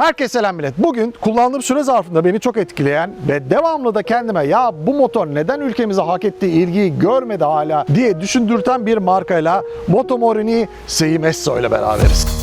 Herkese selam millet. Bugün kullandığım süre zarfında beni çok etkileyen ve devamlı da kendime ya bu motor neden ülkemize hak ettiği ilgiyi görmedi hala diye düşündürten bir markayla Motomorini Seimesso ile beraberiz.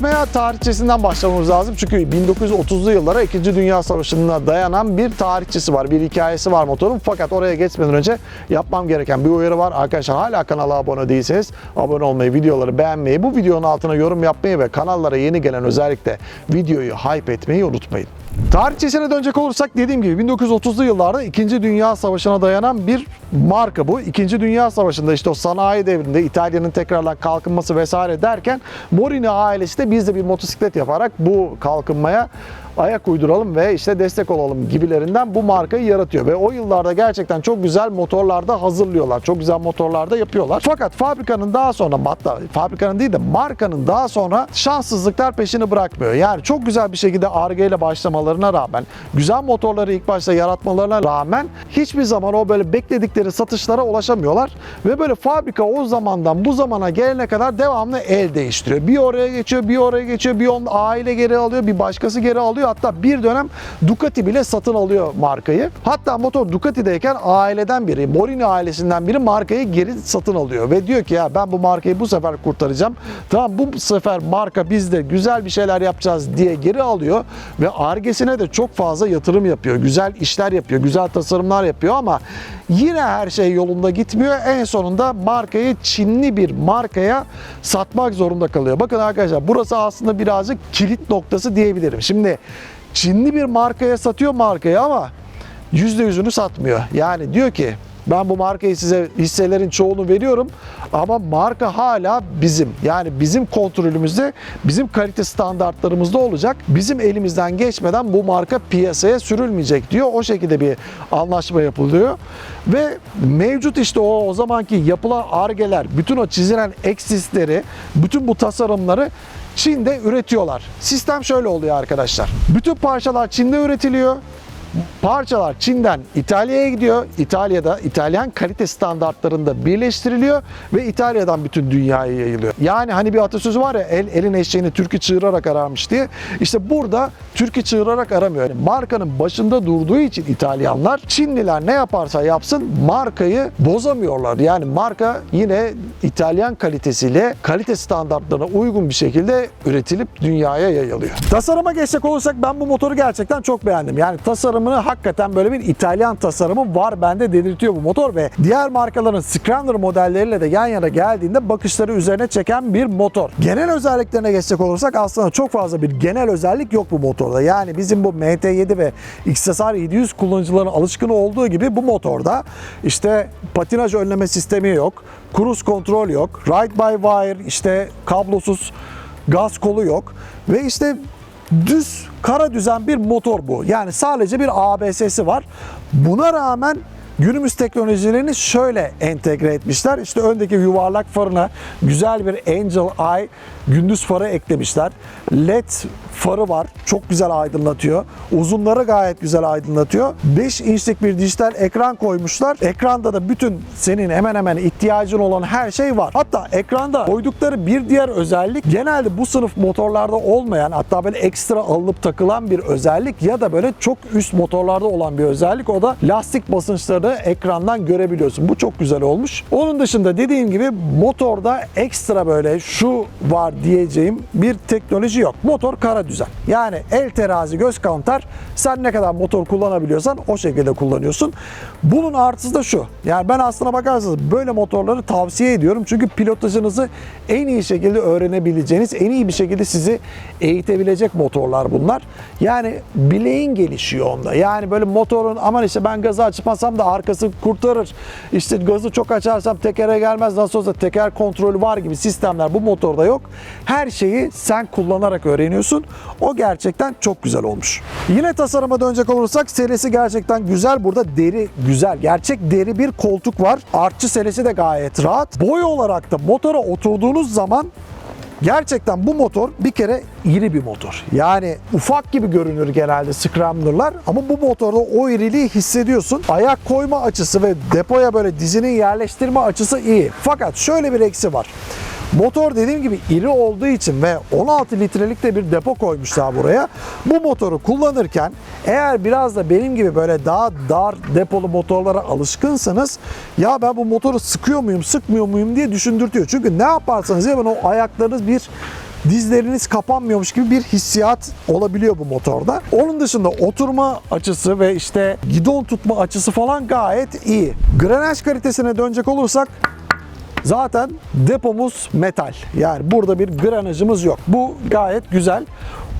Anlatmaya tarihçesinden başlamamız lazım. Çünkü 1930'lu yıllara 2. Dünya Savaşı'na dayanan bir tarihçesi var, bir hikayesi var motorun. Fakat oraya geçmeden önce yapmam gereken bir uyarı var. Arkadaşlar hala kanala abone değilseniz abone olmayı, videoları beğenmeyi, bu videonun altına yorum yapmayı ve kanallara yeni gelen özellikle videoyu hype etmeyi unutmayın. Tarihçesine dönecek olursak dediğim gibi 1930'lu yıllarda 2. Dünya Savaşı'na dayanan bir marka bu. 2. Dünya Savaşı'nda işte o sanayi devrinde İtalya'nın tekrardan kalkınması vesaire derken Morini ailesi de biz de bir motosiklet yaparak bu kalkınmaya ayak uyduralım ve işte destek olalım gibilerinden bu markayı yaratıyor. Ve o yıllarda gerçekten çok güzel motorlarda hazırlıyorlar. Çok güzel motorlarda yapıyorlar. Fakat fabrikanın daha sonra hatta fabrikanın değil de markanın daha sonra şanssızlıklar peşini bırakmıyor. Yani çok güzel bir şekilde Ar-Ge ile başlamalarına rağmen, güzel motorları ilk başta yaratmalarına rağmen hiçbir zaman o böyle bekledikleri satışlara ulaşamıyorlar. Ve böyle fabrika o zamandan bu zamana gelene kadar devamlı el değiştiriyor. Bir oraya geçiyor, bir oraya geçiyor, bir on aile geri alıyor, bir başkası geri alıyor. Hatta bir dönem Ducati bile satın alıyor markayı. Hatta motor Ducati'deyken aileden biri, Morini ailesinden biri markayı geri satın alıyor. Ve diyor ki ya ben bu markayı bu sefer kurtaracağım. Tamam bu sefer marka bizde güzel bir şeyler yapacağız diye geri alıyor. Ve Argesine de çok fazla yatırım yapıyor. Güzel işler yapıyor, güzel tasarımlar yapıyor ama yine her şey yolunda gitmiyor. En sonunda markayı Çinli bir markaya satmak zorunda kalıyor. Bakın arkadaşlar burası aslında birazcık kilit noktası diyebilirim. Şimdi Çinli bir markaya satıyor markayı ama %100'ünü satmıyor. Yani diyor ki ben bu markayı size hisselerin çoğunu veriyorum ama marka hala bizim. Yani bizim kontrolümüzde, bizim kalite standartlarımızda olacak. Bizim elimizden geçmeden bu marka piyasaya sürülmeyecek diyor. O şekilde bir anlaşma yapılıyor. Ve mevcut işte o o zamanki yapılan argeler, bütün o çizilen eksisleri, bütün bu tasarımları Çin'de üretiyorlar. Sistem şöyle oluyor arkadaşlar. Bütün parçalar Çin'de üretiliyor. Parçalar Çin'den İtalya'ya gidiyor. İtalya'da İtalyan kalite standartlarında birleştiriliyor ve İtalya'dan bütün dünyaya yayılıyor. Yani hani bir atasözü var ya el elin eşeğini türkü çığırarak ararmış diye. İşte burada türkü çığırarak aramıyor. Yani markanın başında durduğu için İtalyanlar Çinliler ne yaparsa yapsın markayı bozamıyorlar. Yani marka yine İtalyan kalitesiyle kalite standartlarına uygun bir şekilde üretilip dünyaya yayılıyor. Tasarıma geçecek olursak ben bu motoru gerçekten çok beğendim. Yani tasarımını hakikaten böyle bir İtalyan tasarımı var bende dedirtiyor bu motor ve diğer markaların Scrambler modelleriyle de yan yana geldiğinde bakışları üzerine çeken bir motor. Genel özelliklerine geçecek olursak aslında çok fazla bir genel özellik yok bu motorda. Yani bizim bu MT7 ve XSR 700 kullanıcıların alışkın olduğu gibi bu motorda işte patinaj önleme sistemi yok, cruise kontrol yok, ride by wire işte kablosuz gaz kolu yok ve işte düz kara düzen bir motor bu. Yani sadece bir ABS'si var. Buna rağmen Günümüz teknolojilerini şöyle entegre etmişler. İşte öndeki yuvarlak farına güzel bir Angel Eye gündüz farı eklemişler. LED farı var. Çok güzel aydınlatıyor. Uzunları gayet güzel aydınlatıyor. 5 inçlik bir dijital ekran koymuşlar. Ekranda da bütün senin hemen hemen ihtiyacın olan her şey var. Hatta ekranda koydukları bir diğer özellik genelde bu sınıf motorlarda olmayan hatta böyle ekstra alınıp takılan bir özellik ya da böyle çok üst motorlarda olan bir özellik. O da lastik basınçlarını ekrandan görebiliyorsun. Bu çok güzel olmuş. Onun dışında dediğim gibi motorda ekstra böyle şu var diyeceğim bir teknoloji yok. Motor kara düzen. Yani el terazi göz kantar sen ne kadar motor kullanabiliyorsan o şekilde kullanıyorsun. Bunun artısı da şu. Yani ben aslına bakarsanız böyle motorları tavsiye ediyorum. Çünkü pilotajınızı en iyi şekilde öğrenebileceğiniz, en iyi bir şekilde sizi eğitebilecek motorlar bunlar. Yani bileğin gelişiyor onda. Yani böyle motorun aman işte ben gazı açmasam da arkası kurtarır. İşte gazı çok açarsam tekere gelmez. Nasıl olsa teker kontrolü var gibi sistemler bu motorda yok. Her şeyi sen kullanarak öğreniyorsun. O gerçekten çok güzel olmuş. Yine tasarıma dönecek olursak serisi gerçekten güzel. Burada deri güzel. Gerçek deri bir koltuk var. Artçı selesi de gayet rahat. Boy olarak da motora oturduğunuz zaman Gerçekten bu motor bir kere iri bir motor. Yani ufak gibi görünür genelde Scrambler'lar ama bu motorda o iriliği hissediyorsun. Ayak koyma açısı ve depoya böyle dizinin yerleştirme açısı iyi. Fakat şöyle bir eksi var. Motor dediğim gibi iri olduğu için ve 16 litrelik de bir depo koymuşlar buraya. Bu motoru kullanırken eğer biraz da benim gibi böyle daha dar depolu motorlara alışkınsanız ya ben bu motoru sıkıyor muyum sıkmıyor muyum diye düşündürtüyor. Çünkü ne yaparsanız yapın o ayaklarınız bir dizleriniz kapanmıyormuş gibi bir hissiyat olabiliyor bu motorda. Onun dışında oturma açısı ve işte gidon tutma açısı falan gayet iyi. Grenaj kalitesine dönecek olursak Zaten depomuz metal. Yani burada bir granajımız yok. Bu gayet güzel.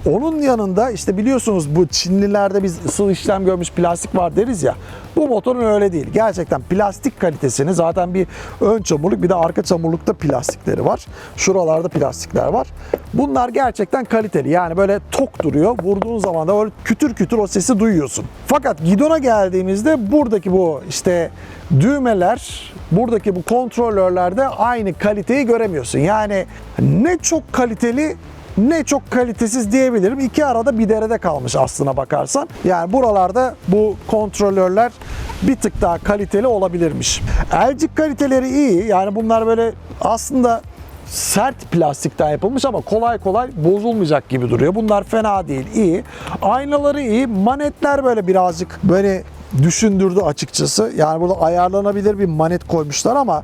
Onun yanında işte biliyorsunuz bu Çinlilerde biz ısıl işlem görmüş plastik var deriz ya. Bu motorun öyle değil. Gerçekten plastik kalitesini zaten bir ön çamurluk bir de arka çamurlukta plastikleri var. Şuralarda plastikler var. Bunlar gerçekten kaliteli. Yani böyle tok duruyor. Vurduğun zaman da öyle kütür kütür o sesi duyuyorsun. Fakat gidona geldiğimizde buradaki bu işte düğmeler, buradaki bu kontrolörlerde aynı kaliteyi göremiyorsun. Yani ne çok kaliteli ne çok kalitesiz diyebilirim. İki arada bir derede kalmış aslına bakarsan. Yani buralarda bu kontrolörler bir tık daha kaliteli olabilirmiş. Elcik kaliteleri iyi. Yani bunlar böyle aslında sert plastikten yapılmış ama kolay kolay bozulmayacak gibi duruyor. Bunlar fena değil, iyi. Aynaları iyi. Manetler böyle birazcık böyle düşündürdü açıkçası. Yani burada ayarlanabilir bir manet koymuşlar ama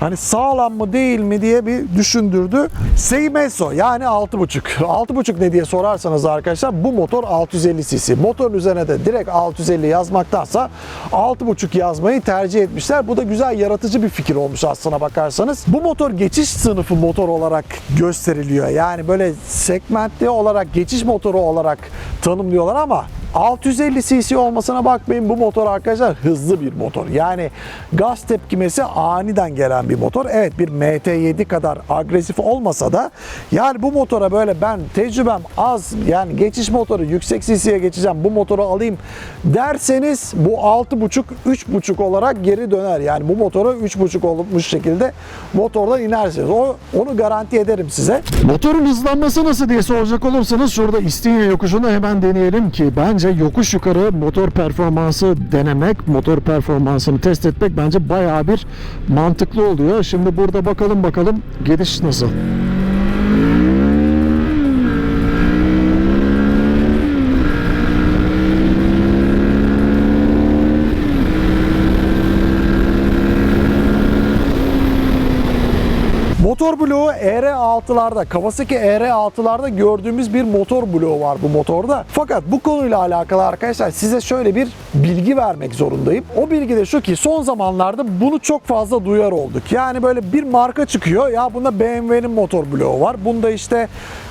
hani sağlam mı değil mi diye bir düşündürdü. Seimeso yani 6.5. 6.5 ne diye sorarsanız arkadaşlar bu motor 650 cc. Motorun üzerine de direkt 650 yazmaktansa 6.5 yazmayı tercih etmişler. Bu da güzel yaratıcı bir fikir olmuş aslına bakarsanız. Bu motor geçiş sınıfı motor olarak gösteriliyor. Yani böyle segmentli olarak geçiş motoru olarak tanımlıyorlar ama 650 cc olmasına bakmayın bu motor arkadaşlar hızlı bir motor. Yani gaz tepkimesi aniden gelen bir motor. Evet bir MT7 kadar agresif olmasa da yani bu motora böyle ben tecrübem az yani geçiş motoru yüksek cc'ye geçeceğim bu motoru alayım derseniz bu 6.5 3.5 olarak geri döner. Yani bu motora 3.5 olmuş şekilde motordan inersiniz. O, onu garanti ederim size. Motorun hızlanması nasıl diye soracak olursanız şurada İstinye yokuşunu hemen deneyelim ki bence yokuş yukarı motor performansı denemek, motor performansını test etmek bence bayağı bir mantıklı oluyor. Şimdi burada bakalım bakalım gidiş nasıl. Motor bloğu ER6'larda, Kawasaki ER6'larda gördüğümüz bir motor bloğu var bu motorda. Fakat bu konuyla alakalı arkadaşlar size şöyle bir bilgi vermek zorundayım. O bilgi de şu ki son zamanlarda bunu çok fazla duyar olduk. Yani böyle bir marka çıkıyor ya bunda BMW'nin motor bloğu var. Bunda işte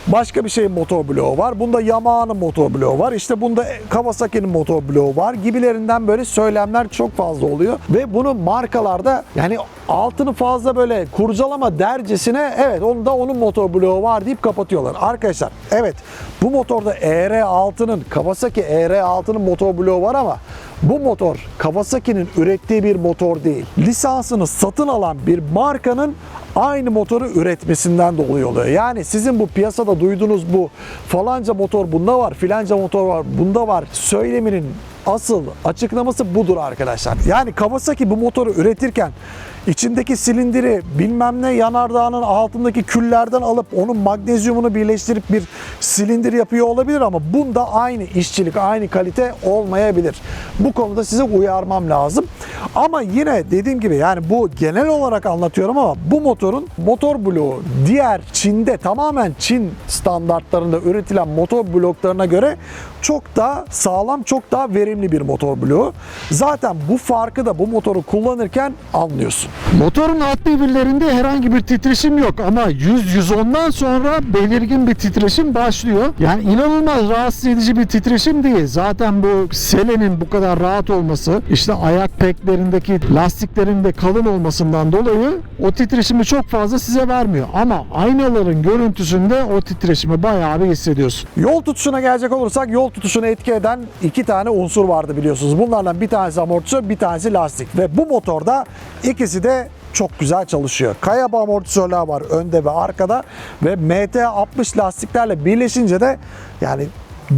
başka bir şeyin motor bloğu var. Bunda Yamaha'nın motor bloğu var. İşte bunda Kawasaki'nin motor bloğu var gibilerinden böyle söylemler çok fazla oluyor. Ve bunu markalarda yani altını fazla böyle kurcalama dercesine evet onun da onun motor bloğu var deyip kapatıyorlar. Arkadaşlar evet bu motorda ER6'nın Kawasaki ER6'nın motor bloğu var ama Bu motor Kawasaki'nin ürettiği bir motor değil. Lisansını satın alan bir markanın aynı motoru üretmesinden dolayı oluyor. Yani sizin bu piyasada duyduğunuz bu falanca motor bunda var, filanca motor var, bunda var söyleminin asıl açıklaması budur arkadaşlar. Yani Kawasaki bu motoru üretirken içindeki silindiri bilmem ne yanardağının altındaki küllerden alıp onun magnezyumunu birleştirip bir silindir yapıyor olabilir ama bunda aynı işçilik, aynı kalite olmayabilir. Bu konuda size uyarmam lazım. Ama yine dediğim gibi yani bu genel olarak anlatıyorum ama bu motorun motor bloğu diğer Çin'de tamamen Çin standartlarında üretilen motor bloklarına göre çok daha sağlam, çok daha verimli bir motor bloğu. Zaten bu farkı da bu motoru kullanırken anlıyorsun. Motorun alt devirlerinde herhangi bir titreşim yok ama 100-110'dan sonra belirgin bir titreşim başlıyor. Yani inanılmaz rahatsız edici bir titreşim değil. Zaten bu selenin bu kadar rahat olması, işte ayak peklerindeki lastiklerin de kalın olmasından dolayı o titreşimi çok fazla size vermiyor. Ama aynaların görüntüsünde o titreşimi bayağı bir hissediyorsun. Yol tutuşuna gelecek olursak yol tutuşunu etki eden iki tane unsur vardı biliyorsunuz. Bunlardan bir tanesi amortisör, bir tanesi lastik. Ve bu motorda ikisi de çok güzel çalışıyor. Kayaba amortisörler var önde ve arkada ve MT60 lastiklerle birleşince de yani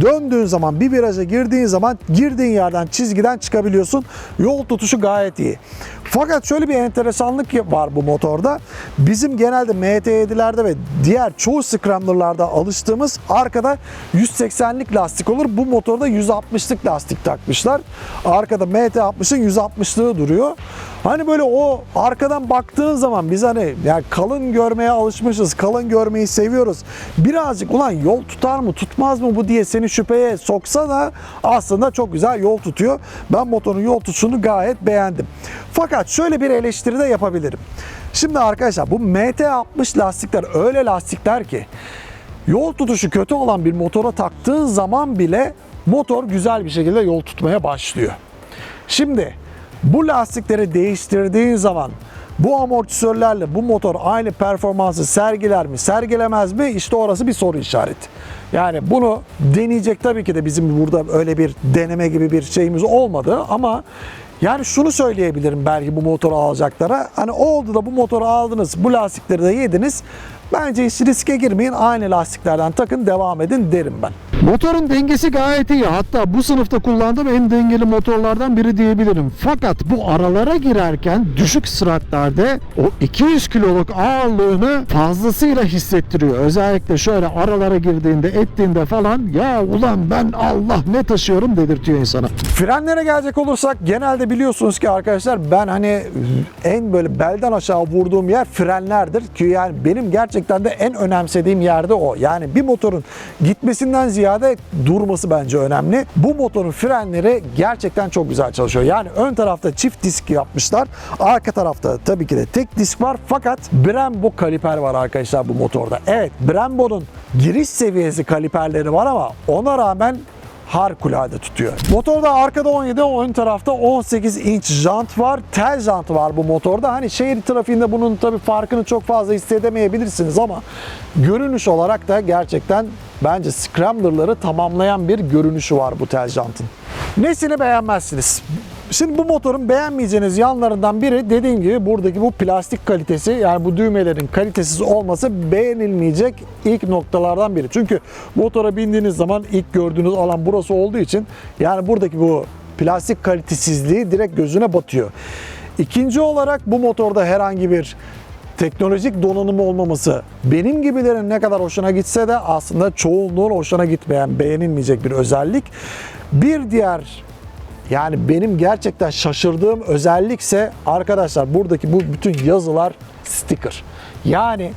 döndüğün zaman bir viraja girdiğin zaman girdiğin yerden çizgiden çıkabiliyorsun. Yol tutuşu gayet iyi. Fakat şöyle bir enteresanlık var bu motorda. Bizim genelde MT7'lerde ve diğer çoğu Scrambler'larda alıştığımız arkada 180'lik lastik olur. Bu motorda 160'lık lastik takmışlar. Arkada MT60'ın 160'lığı duruyor. Hani böyle o arkadan baktığın zaman biz hani yani kalın görmeye alışmışız. Kalın görmeyi seviyoruz. Birazcık ulan yol tutar mı tutmaz mı bu diye seni şüpheye soksa da aslında çok güzel yol tutuyor. Ben motorun yol tutuşunu gayet beğendim. Fakat şöyle bir eleştiri de yapabilirim. Şimdi arkadaşlar bu MT60 lastikler öyle lastikler ki yol tutuşu kötü olan bir motora taktığın zaman bile motor güzel bir şekilde yol tutmaya başlıyor. Şimdi bu lastikleri değiştirdiğin zaman bu amortisörlerle bu motor aynı performansı sergiler mi, sergilemez mi? İşte orası bir soru işareti. Yani bunu deneyecek tabii ki de bizim burada öyle bir deneme gibi bir şeyimiz olmadı ama yani şunu söyleyebilirim belki bu motoru alacaklara. Hani oldu da bu motoru aldınız, bu lastikleri de yediniz. Bence hiç riske girmeyin. Aynı lastiklerden takın, devam edin derim ben. Motorun dengesi gayet iyi. Hatta bu sınıfta kullandığım en dengeli motorlardan biri diyebilirim. Fakat bu aralara girerken düşük süratlerde o 200 kiloluk ağırlığını fazlasıyla hissettiriyor. Özellikle şöyle aralara girdiğinde ettiğinde falan ya ulan ben Allah ne taşıyorum dedirtiyor insana. Frenlere gelecek olursak genelde biliyorsunuz ki arkadaşlar ben hani en böyle belden aşağı vurduğum yer frenlerdir ki yani benim gerçekten de en önemsediğim yerde o. Yani bir motorun gitmesinden ziyade durması bence önemli. Bu motorun frenleri gerçekten çok güzel çalışıyor. Yani ön tarafta çift disk yapmışlar. Arka tarafta tabii ki de tek disk var fakat Brembo kaliper var arkadaşlar bu motorda. Evet Brembo'nun giriş seviyesi kaliperleri var ama ona rağmen harikulade tutuyor. Motorda arkada 17, ön tarafta 18 inç jant var. Tel jant var bu motorda. Hani şehir trafiğinde bunun tabii farkını çok fazla hissedemeyebilirsiniz ama görünüş olarak da gerçekten bence Scrambler'ları tamamlayan bir görünüşü var bu tel jantın. Nesini beğenmezsiniz? Şimdi bu motorun beğenmeyeceğiniz yanlarından biri dediğim gibi buradaki bu plastik kalitesi yani bu düğmelerin kalitesiz olması beğenilmeyecek ilk noktalardan biri. Çünkü motora bindiğiniz zaman ilk gördüğünüz alan burası olduğu için yani buradaki bu plastik kalitesizliği direkt gözüne batıyor. İkinci olarak bu motorda herhangi bir teknolojik donanımı olmaması benim gibilerin ne kadar hoşuna gitse de aslında çoğunluğun hoşuna gitmeyen, beğenilmeyecek bir özellik. Bir diğer yani benim gerçekten şaşırdığım özellikse arkadaşlar buradaki bu bütün yazılar sticker. Yani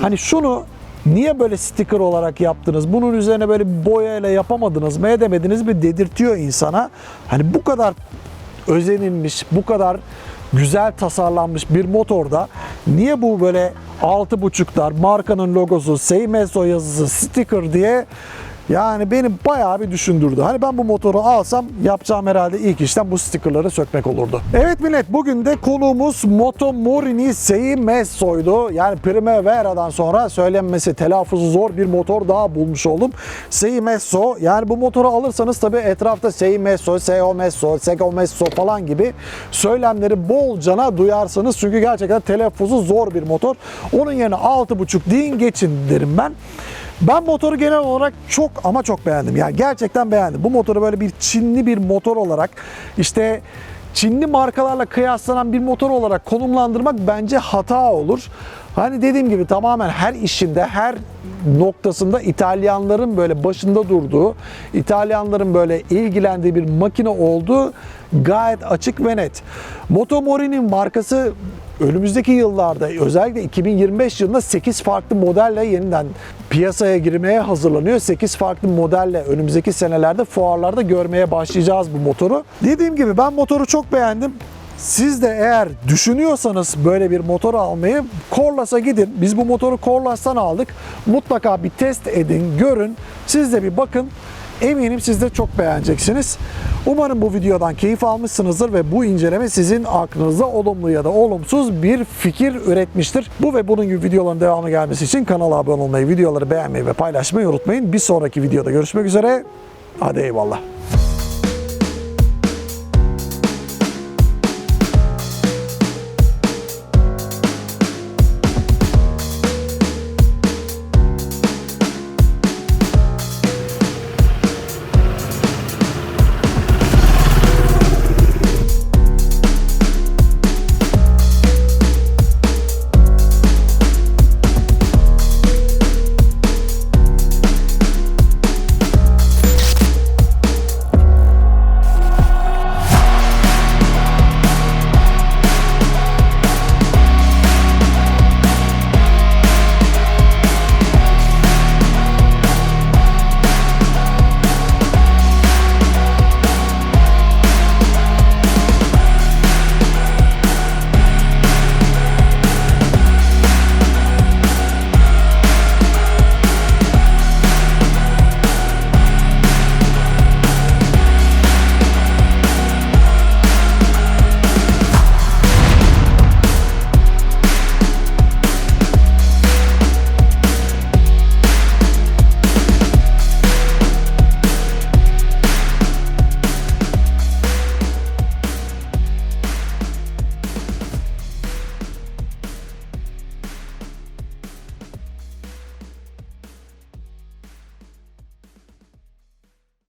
hani şunu niye böyle sticker olarak yaptınız? Bunun üzerine böyle bir boyayla yapamadınız mı edemediniz mi dedirtiyor insana. Hani bu kadar özenilmiş, bu kadar güzel tasarlanmış bir motorda niye bu böyle altı buçuklar markanın logosu, Seimeso yazısı, sticker diye Yani beni bayağı bir düşündürdü. Hani ben bu motoru alsam yapacağım herhalde ilk işlem bu stickerları sökmek olurdu. Evet millet bugün de konuğumuz Moto Morini Sei Messo'ydu. Yani Primavera'dan sonra söylenmesi telaffuzu zor bir motor daha bulmuş oldum. Sei Messo yani bu motoru alırsanız tabii etrafta Sei Messo, Seo Messo, Sego Messo falan gibi söylemleri bolcana duyarsınız. Çünkü gerçekten telaffuzu zor bir motor. Onun yerine 6.5 deyin geçin derim ben. Ben motoru genel olarak çok ama çok beğendim. Yani gerçekten beğendim. Bu motoru böyle bir Çinli bir motor olarak işte Çinli markalarla kıyaslanan bir motor olarak konumlandırmak bence hata olur. Hani dediğim gibi tamamen her işinde, her noktasında İtalyanların böyle başında durduğu, İtalyanların böyle ilgilendiği bir makine olduğu gayet açık ve net. Moto Mori'nin markası önümüzdeki yıllarda özellikle 2025 yılında 8 farklı modelle yeniden piyasaya girmeye hazırlanıyor. 8 farklı modelle önümüzdeki senelerde fuarlarda görmeye başlayacağız bu motoru. Dediğim gibi ben motoru çok beğendim. Siz de eğer düşünüyorsanız böyle bir motor almayı Corlas'a gidin. Biz bu motoru Corlas'tan aldık. Mutlaka bir test edin, görün. Siz de bir bakın. Eminim siz de çok beğeneceksiniz. Umarım bu videodan keyif almışsınızdır ve bu inceleme sizin aklınıza olumlu ya da olumsuz bir fikir üretmiştir. Bu ve bunun gibi videoların devamı gelmesi için kanala abone olmayı, videoları beğenmeyi ve paylaşmayı unutmayın. Bir sonraki videoda görüşmek üzere. Hadi eyvallah.